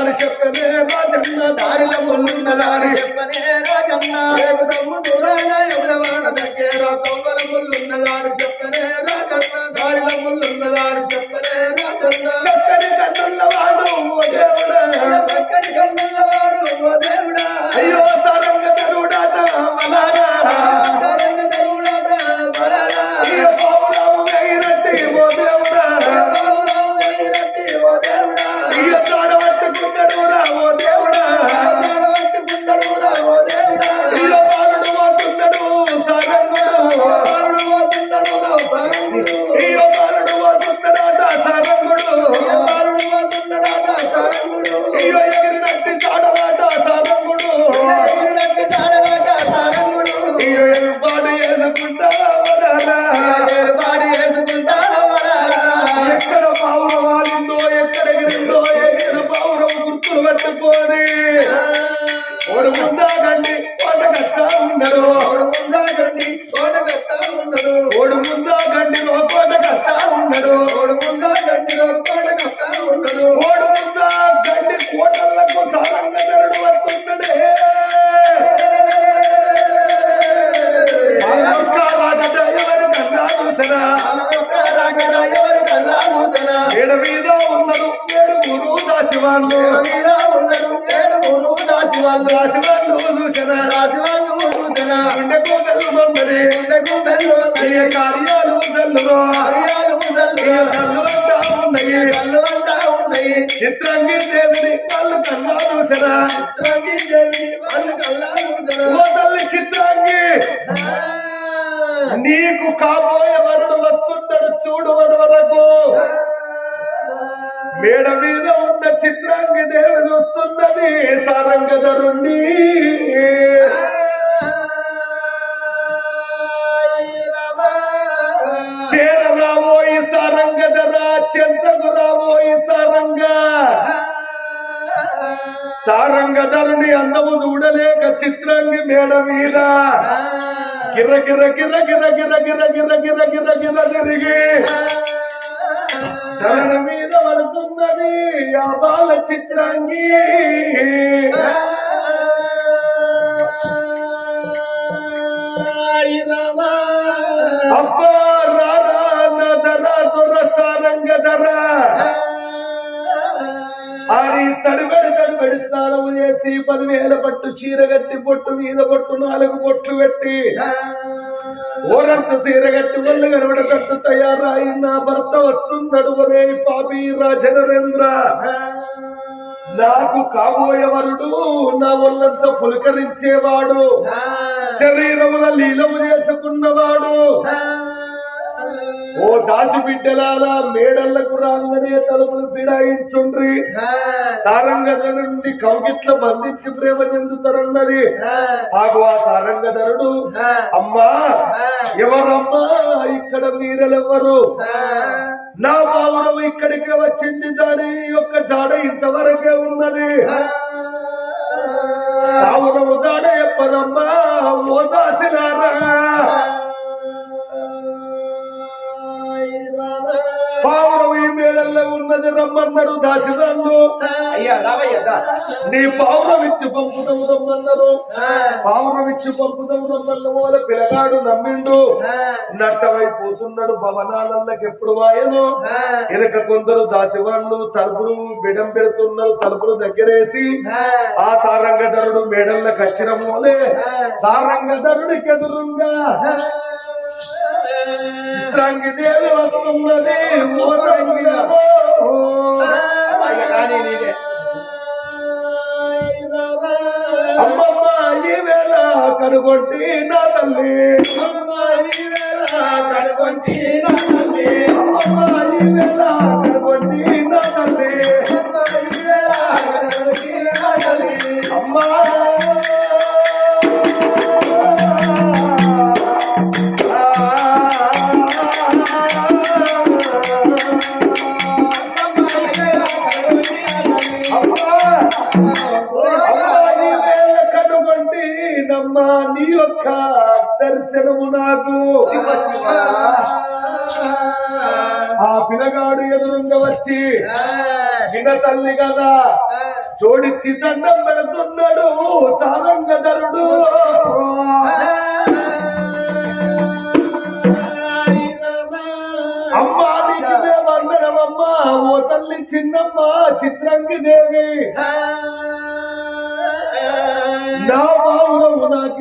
దారి చెప్పనే రాజన్న దారిల మున్నున్న దారి చెప్పనే రాజన్న. రేపు తమ్ము దూరాన ఎవలవాడ దగ్గర తొమ్మల ముళ్ళున్నదారు చెప్పనే రాజన్న. దారిల ముళ్ళున్నదారు చెప్పనే రాజన్న. చక్కని కన్నుల వాడు ఓ దేవుడా. చక్కని కన్నులవాడు ఓ Y yo. వాళ్ళు రాసి వాళ్ళు చూసిన రాసి వాళ్ళు చూసిన గుండె కూతలు మందరి గుండె కూతలు ఉన్నాయి. కళ్ళు ఉన్నాయి. చిత్రంగి దేవిని వాళ్ళు కన్నా చూసిన చిత్రంగి దేవిని వాళ్ళు కన్నా చూసిన తల్లి చిత్రంగి. నీకు కాబోయే వరుడు వస్తున్నాడు చూడు వరకు మేడ మీద ఉన్న చిత్రాంగి దేవుడు చూస్తున్నది సారంగధరుణ్ణి చేర రాబోయి సారంగధర చెంతకు రాబోయి సారంగ సారంగధరుని అందము చూడలేక చిత్రాంగి మేడ మీద గిర గిర గిర గిర గిర గిర గిర గిర గిర గిర తిరిగి ధరణ మీద పడుతున్నది ఆ బాల చిత్రాంగి. అబ్బా రారా నా ధర దొర సారంగ ధర. ఆరి తడిబడి తడిబడి స్నానం చేసి పదివేల పట్టు చీర కట్టి పొట్టు మీద పొట్టు నాలుగు పొట్లు పెట్టి. ఓరంత చీర కట్టి ఒళ్ళు కనబడతట్టు తయారాయి నా భర్త వస్తున్నాడు ఒరే పాపి రాజనరేంద్ర. నాకు కాబోయే వరుడు నా ఒళ్ళంతా పులకరించేవాడు. శరీరముల లీలము చేసుకున్నవాడు. ఓ దాసి బిడ్డలాల మేడళ్ళకు రాగానే తలుపులు పిడాయించుండ్రి సారంగధరుణ్ణి కౌగిట్ల బంధించి ప్రేమ చెందుతారన్నది. ఆగు ఆ సారంగధరుడు అమ్మా ఎవరమ్మా ఇక్కడ మీరెవరు నా పావురం ఇక్కడికి వచ్చింది దాని యొక్క జాడ ఇంతవరకే ఉన్నది. పావురము జాడ ఎప్పదమ్మా? ఓ దాసిలారా. మేడల్లో ఉన్నది రమ్మన్నారు దాసిరాళ్ళు. నీ పావురం ఇచ్చి పంపుతావు రమ్మన్నారు. పావురం ఇచ్చి పంపుతావు రమ్మన్న వాళ్ళ పిల్లగాడు నమ్మిండు. నట్టమైపోతున్నాడు భవనాలకి ఎప్పుడు వాయను. వెనక కొందరు దాసివాళ్ళు తలుపులు బిడం పెడుతున్నారు తలుపులు దగ్గరేసి. ఆ. సారంగధరుడు మేడల్లోకి వచ్చిన మూలే సారంగధరుడికి ఎదురుగా రంగిదేవి వస్తున్నది. అమ్మమ్మ ఈ వేళ కనుగొంటి నా తల్లి అమ్మమ్మ ఈ వేళ కనుగొంటి నా తల్లి. అమ్మమ్మ ఈ వేళ కనుగొంటి నా తల్లి అమ్మమ్మ ఈ వేళ కనుగొంటి నా తల్లి. అమ్మా అమ్మమ్మ దర్శనము నాకు. ఆ పిల్లగాడు ఎదురుగా వచ్చి విన తల్లి కదా జోడించి దండం పెడుతున్నాడు సారంగధరుడు అమ్మా నీకు మేమందరమమ్మా ఓ తల్లి చిన్నమ్మ చిత్రంగి దేవి నా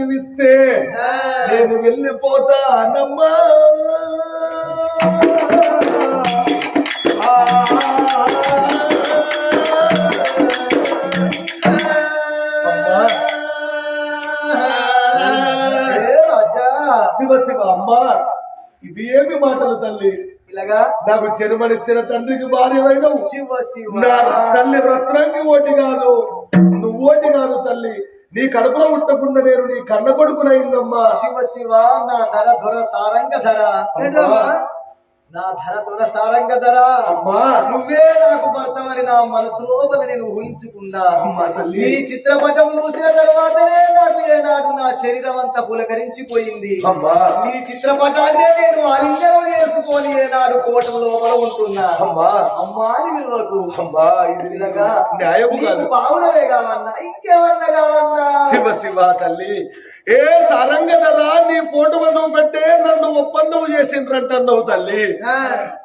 ఇస్తే నేను వెళ్ళిపోతానమ్మా. శివ శివ అమ్మా. ఏమి మాటలు తల్లి? ఇలాగా? నాకు జన్మనిచ్చిన తండ్రికి భార్యమైనవు శివ శివ. నా తల్లి రత్నాంగి ఓటి కాదు. నువ్వు ఓటి కాదు తల్లి. నీ కడుపులో ఉట్టకుండా నేను నీ కన్న కొడుకునైందమ్మా. శివ శివ నా ధర ధర సారంగ ధర? నా ధర ధర అమ్మా! నువ్వే నాకు భర్తవని నా మనసు లోపల నేను ఊహించుకున్నా. నీ చిత్రపటం చూసిన తర్వాతనే నాకు ఏనాడు నా శరీరం అంతా పులకరించిపోయింది. అమ్మా! నీ చిత్రపటాన్నే నేను ఆలింగనం చేసుకొని ఏనాడు కోటం లోపల ఉంటున్నా. అమ్మా! అమ్మా అని విలువకు పావులవే కావన్నా ఇంకేమన్నా కావన్నా? శివ శివ తల్లి! ఏ సారంగధరా నీ పోటు వధువు పెట్టే నన్ను ఒప్పందం చేసిండ్రంటున్నావు తల్లి!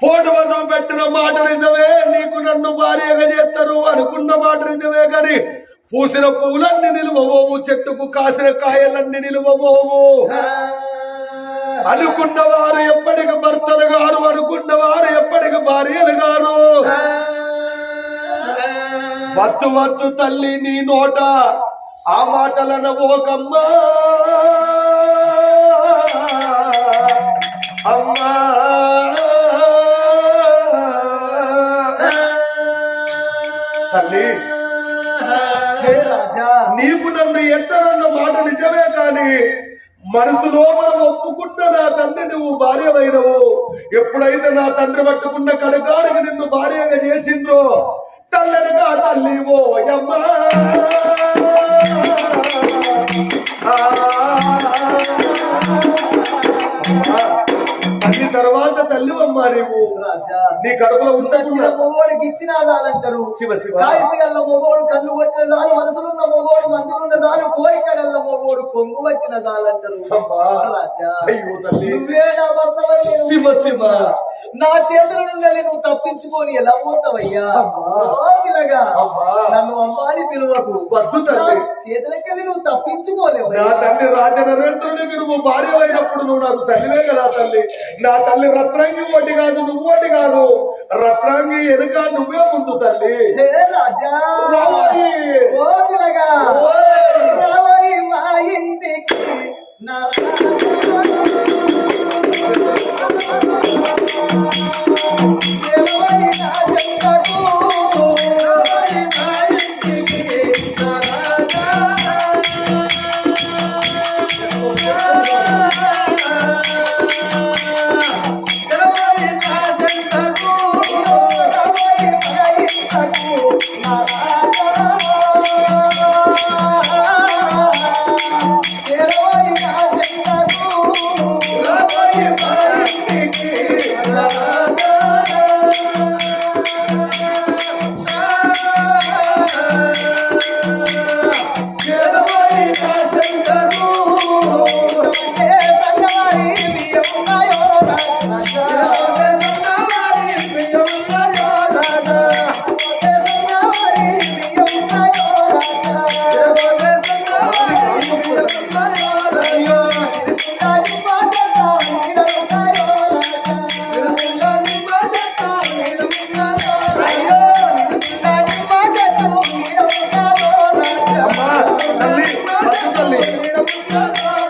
పోటు పెట్టిన మాట నిజమే నీకు నన్ను భార్యగా చేస్తారు అనుకున్న మాట నిజమే గాని పూసిన పూలన్నీ నిలువబోవు చెట్టుకు కాసిన కాయలన్నీ నిలువబోవు. అనుకున్న వారు ఎప్పటికి భర్తలు గారు అనుకున్న వారు ఎప్పటికి భార్యలు గారు. వద్దు వద్దు తల్లి నీ నోట ఆ మాటలను ఓకమ్మా అమ్మా. తల్లి నీకు నన్ను ఎత్తనన్న మాట నిజమే కాని మనసు లోపల ఒప్పుకున్న నా తండ్రి నువ్వు భార్యమైనవు ఎప్పుడైతే నా తండ్రి పట్టుకున్న కడకాడికి నిన్ను భార్యగా చేసిండ్రో తల్లనిగా తల్లి ఓ అమ్మా తర్వాత తల్లి అమ్మా నీవు. రాజా. నీ కడుపులో ఉండకుండా మొగోడికి ఇచ్చిన దాలంటారు శివ శివ. కాయసి గల్ల మొగోడు కన్ను కొట్టిన దాలు మనసులున్న మొగోడు మందులున్న దాలు కోరిక గల్ల మొగోడు కొంగు పట్టిన దాలంటారు. అయ్యో తల్లి. శివ శివ. నా చేతుల నుండి నువ్వు తప్పించుకొని ఎలా పోతావయ్యా? వద్దు తల్లి చేతులకెళ్ళి నువ్వు తప్పించుకోలేవు. నా తండ్రి రాజనరేంద్రునికి నువ్వు భార్య అయినప్పుడు నువ్వు నాకు తల్లివే కదా తల్లి. నా తల్లి రత్నాంగి ఒకటి కాదు నువ్వు ఒకటి కాదు. రత్నాంగి వెనుక నువ్వే ముందు తల్లి. మా ఇంటికి. నా రాజా.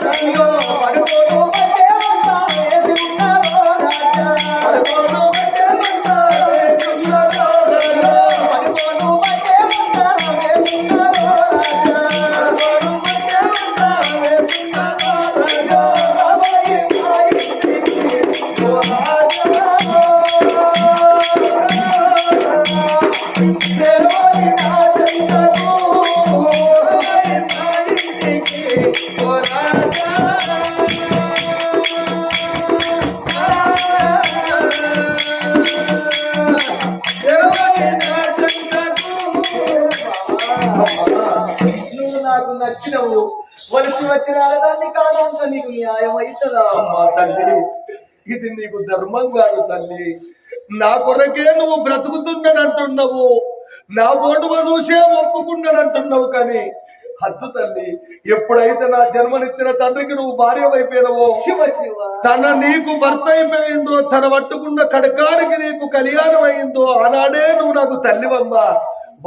రంగో ఆడదాన్ని కాదంత నీకు న్యాయం అవుతుందా అమ్మా తల్లి ఇది నీకు ధర్మం కాదు తల్లి. నా కొరకే నువ్వు బ్రతుకుతున్నానంటున్నావు. నా ఓటు చూసే ఒప్పుకున్నానంటున్నావు కానీ హద్దు తల్లి ఎప్పుడైతే నా జన్మనిచ్చిన తండ్రికి నువ్వు భార్య అయిపోయినవో శివ శివ. తన నీకు భర్త అయిపోయిందో తన పట్టుకున్న కడకానికి నీకు కళ్యాణం అయిందో ఆనాడే నువ్వు నాకు తల్లివమ్మా.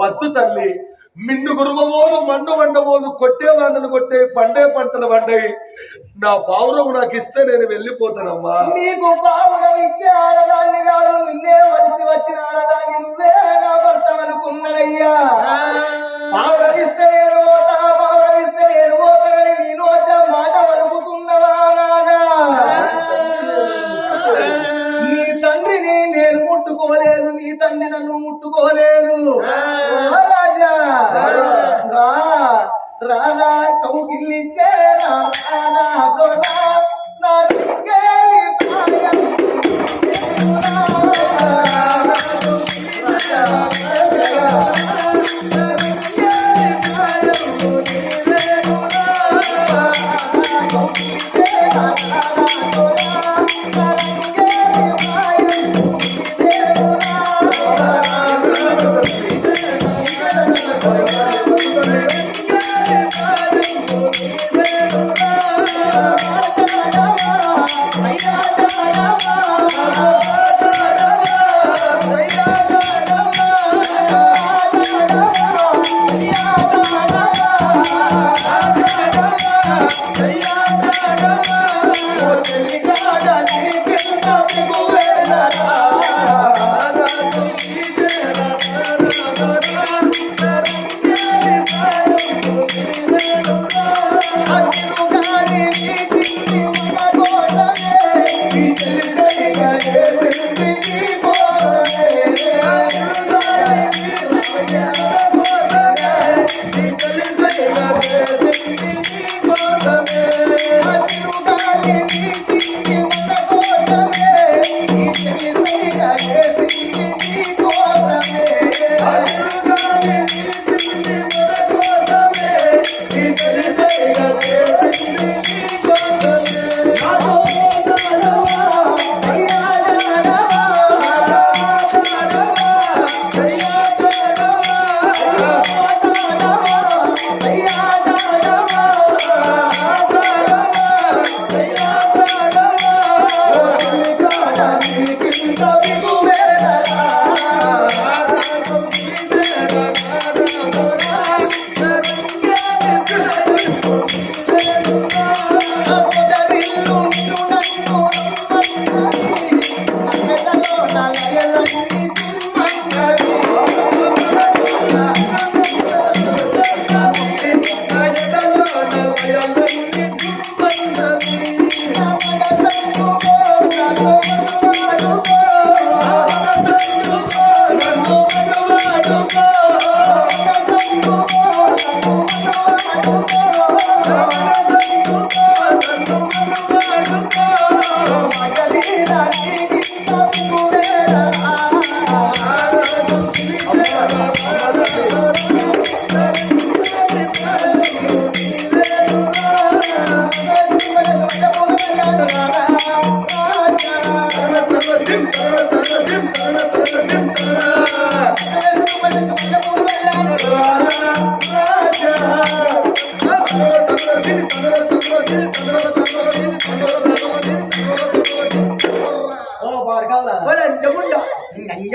వద్దు తల్లి మిన్ను గురువబోదు మండు వండబోదు కొట్టే వంటలు కొట్టే పండే పంటలు పండాయి నా పావురం నాకు ఇస్తే నేను వెళ్ళిపోతానమ్మా. నీకు బావురం ఇచ్చే ఆడదాన్ని కాదు నిన్నే వలసి వచ్చిన ఆడదాన్ని నువ్వే నా భర్త అనుకున్నాడయ్యా బావురం ఇస్తే నేను పోతా బావురం ఇస్తే నేను పోతానని నీ నోట మాట వలుకుతున్నవా నాదా నీ తండ్రిని నేను ముట్టుకోలేదు నీ తండ్రి నన్ను ముట్టుకోలేదు. రారా కౌగిలిచ్చే రా రారా దొరా.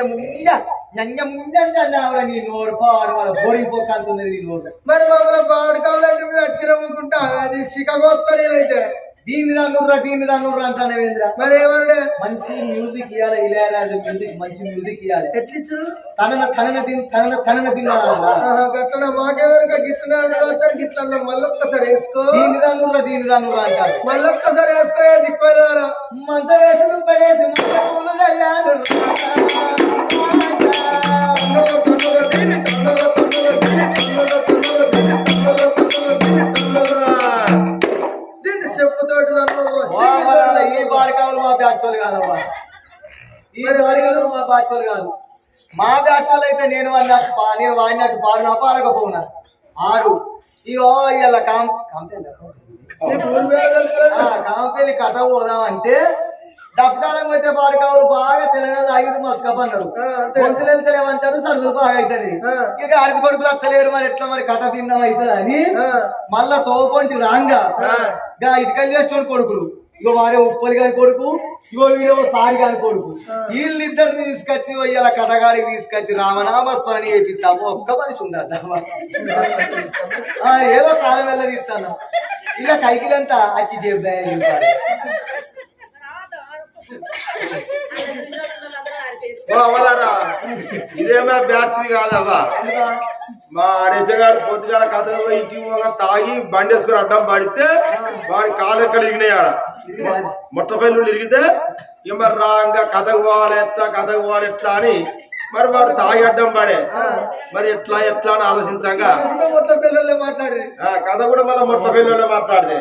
నంజముండ నంజముండ అంటే నీ నోరు పాడు మన బోడిపోకాల్తున్నది నీ నోరు మరి మమ్మల్ని పాడుకోవాలంటే మేము అట్టుకురమ్ముకుంటా అది శిఖగొత్త నేనైతే దీన్ని రంగంరా దీన్ని రంగంరా అంటానేవేంద్ర మరి ఏమంటే మంచి మ్యూజిక్ ఇవ్వాలి ఇళయరాజు మ్యూజిక్ మంచి మ్యూజిక్ ఇవ్వాలి ఎట్లిచ్చు తనన తనన దిన్ తనన తనన తిన్నారా గట్లన? మాకెవరిక గిట్లనే? అంటారు గిట్ల మళ్ళొక్కసారి వేసుకో. దీన్ని రంగురా దీన్ని రంగురా అంటారు మళ్ళొక్కసారి వేసుకో దిక్కువరా మంచ వేసి పడేసి మంచి పూలు చల్లారు. బాధ్యులు కాదు. మా బ్యాచ్లు అయితే నేను వాడినట్టు పా- నేను వాడినట్టు పాడునా పాడకపోవునా ఆడు. ఇగో ఇలా కాం కాంపేలి. కాంపేలి కథ పోదామంటే డబ్బాలం పెట్టే పాడకావులు బాగా తెలంగాణ ఆగిరు అంతే. గొంతులు వెళ్తలేమంటారు సరుకులు బాగా అవుతుంది. ఇక అడిగి కొడుకులు వస్తలేరు మరి ఎట్లా మరి కథ భిన్నం అవుతుంది అని. మళ్ళా తోపంటి రాంగా. గా ఇటుకలు చేసిన కొడుకులు. ఇగో వాడే ఉప్పలి గారి కొడుకు ఇగో వీడో సారి గారి కొడుకు. వీళ్ళిద్దరిని తీసుకొచ్చి ఇవాళ కథగాడికి తీసుకొచ్చి రామనామ స్మరణ చేపిస్తాము. ఒక్క మనిషి ఉండద్దామా ఏదో కాలం వెళ్ళ తీస్తాను. ఇలా కైకిలంతా అచ్చి చెప్పాయి అవలారా ఇదేమో బ్యాచ్ కాదవ్వా? మా ఆడేసగాడు పొద్దుగాల కథ ఇంటికి పోగా తాగి బండి వేసుకుని అడ్డం పడితే వారి కాలు ఎక్కడ ఇరిగినాయి ఆడ? ముట్ట పెళ్ళి ఇరిగితే ఇక మరి రాంగా కథకు పోవాలి ఎట్లా కథకు పోవాలి ఎట్లా అని మరి వాడు తాగి అడ్డం పడే. మరి ఎట్లా ఎట్లా అని ఆలోచించంగా. కథ కూడా మళ్ళీ ముట్ట మాట్లాడితే.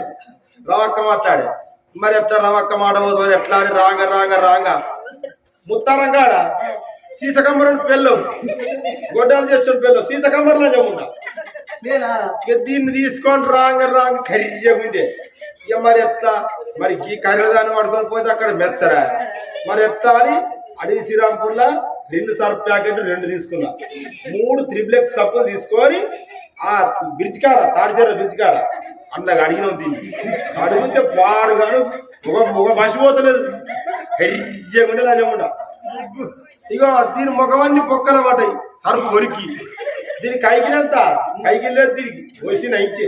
రవక్క మాట్లాడే. మరి ఎట్లా రవక్క మాడబోదు ఎట్లా అని రాంగ రాంగ రాంగ. ముత్తారంగాడ? సీతకమ్మరం పెళ్ళం. గొడ్డాలు చేసిన పెళ్ళం. సీతకమ్మరంలో చెప్పుంటా నేనా? ఇక దీన్ని తీసుకొని రాంగ రాంగ కర్రెగుండే ఇక మరి ఎట్లా? మరి ఈ కర్రదాన్ని పడుకొని పోతే అక్కడ మెచ్చరా? మరి ఎట్లా అని? అడవి శ్రీరాంపూర్లో రెండు సర్ఫ్ ప్యాకెట్లు రెండు తీసుకున్నా. మూడు త్రిబ్లెక్స్ సబ్బులు తీసుకొని ఆ బ్రిడ్జ్ కాడ తాడిసేర బ్రిడ్జ్ కాడ అట్లా అడిగినాం దీన్ని. అడిగితే పాడుగాను ఒక ఒక మసిపోతలేదు. హెయ్యకుండా లాజకుండా ఇగో దీని ముఖమన్నీ పొక్కల పడ్డాయి. సరుకు కొరికి దీని కైకినంత కైకిలేదు తిరిగి. వచ్చి నైచ్చే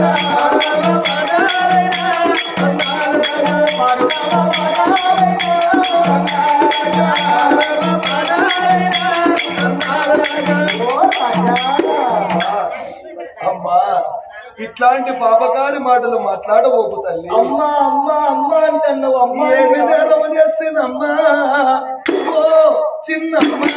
అమ్మ. అమ్మా ఇట్లాంటి పాపకారి మాటలు మాట్లాడబోకు తల్లి అమ్మ అమ్మ అమ్మ అంటున్నావు అమ్మ ఏమి నేరం నేరం చేస్తుందమ్మా? ఓ చిన్నమ్మా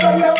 yo, yo.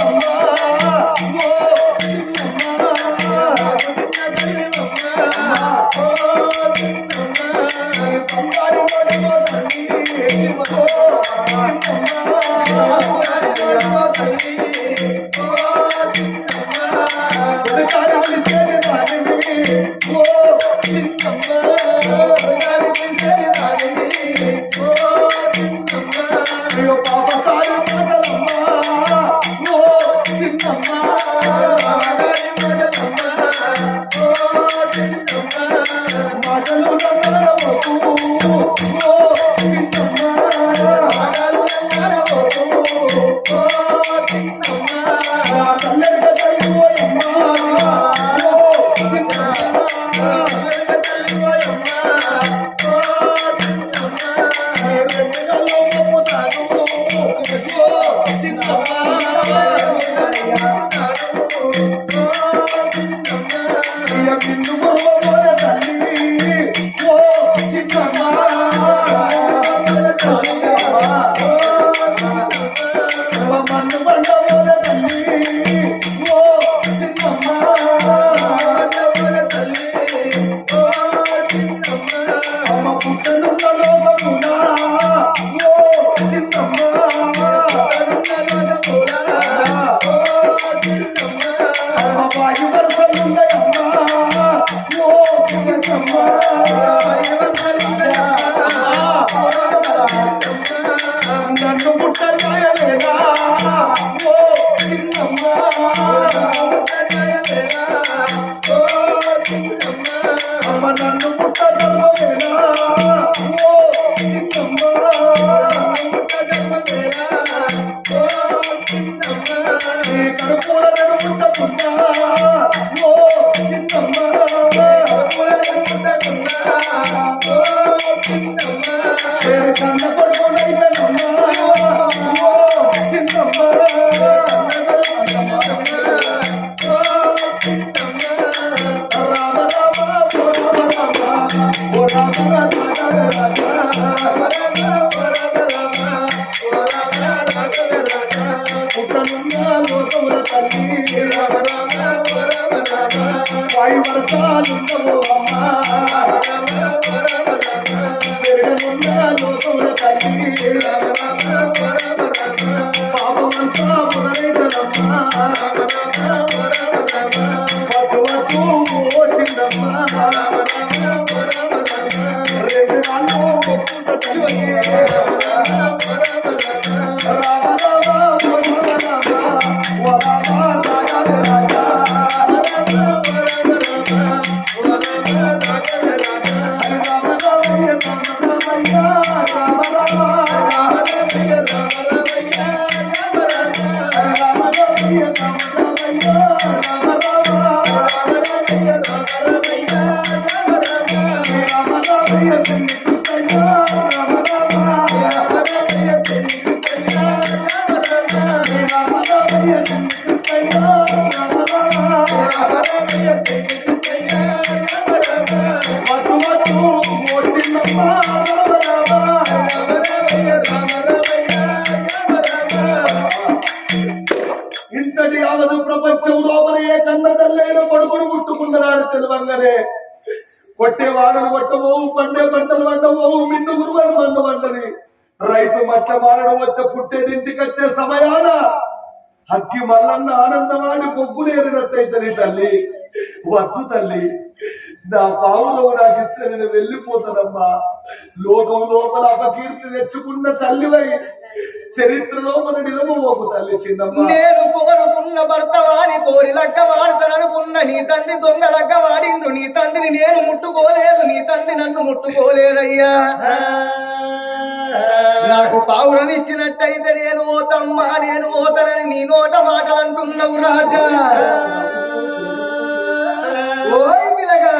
సుజతమ్మ ఓ సుజతమ్మ కొట్టే వాడలు కొట్టబోవు పండే పంటలు పండబోవు మిన్ను గురువలు పండమంటది రైతు మట్ల మారడం వచ్చే పుట్టేదింటికి వచ్చే సమయాన హక్కి మల్లన్న ఆనందమాడి పొగ్గులేరినట్టయితది తల్లి. వద్దు తల్లి. నా పావులో నాకు ఇస్తే నేను వెళ్ళిపోతానమ్మా. లోకం లోపల అపకీర్తి తెచ్చుకున్న తల్లివై చరిత్ర లోపల నిలవబోకు తల్లి చిన్నమ్మ నేను కోరుకున్న భర్త వాడి కోరి లక్క వాడతాననుకున్న నీ తండ్రి దొంగ లక్క వాడిండు నీ తండ్రిని నేను ముట్టుకోలేదు. నీ తండ్రి నన్ను ముట్టుకోలేదయ్యా. నాకు పావురం ఇచ్చినట్టయితే నేను పోతమ్మా. నేను పోతానని నీ నోట మాటలు అంటున్నావు రాజా ఓయ్ పిల్లగా.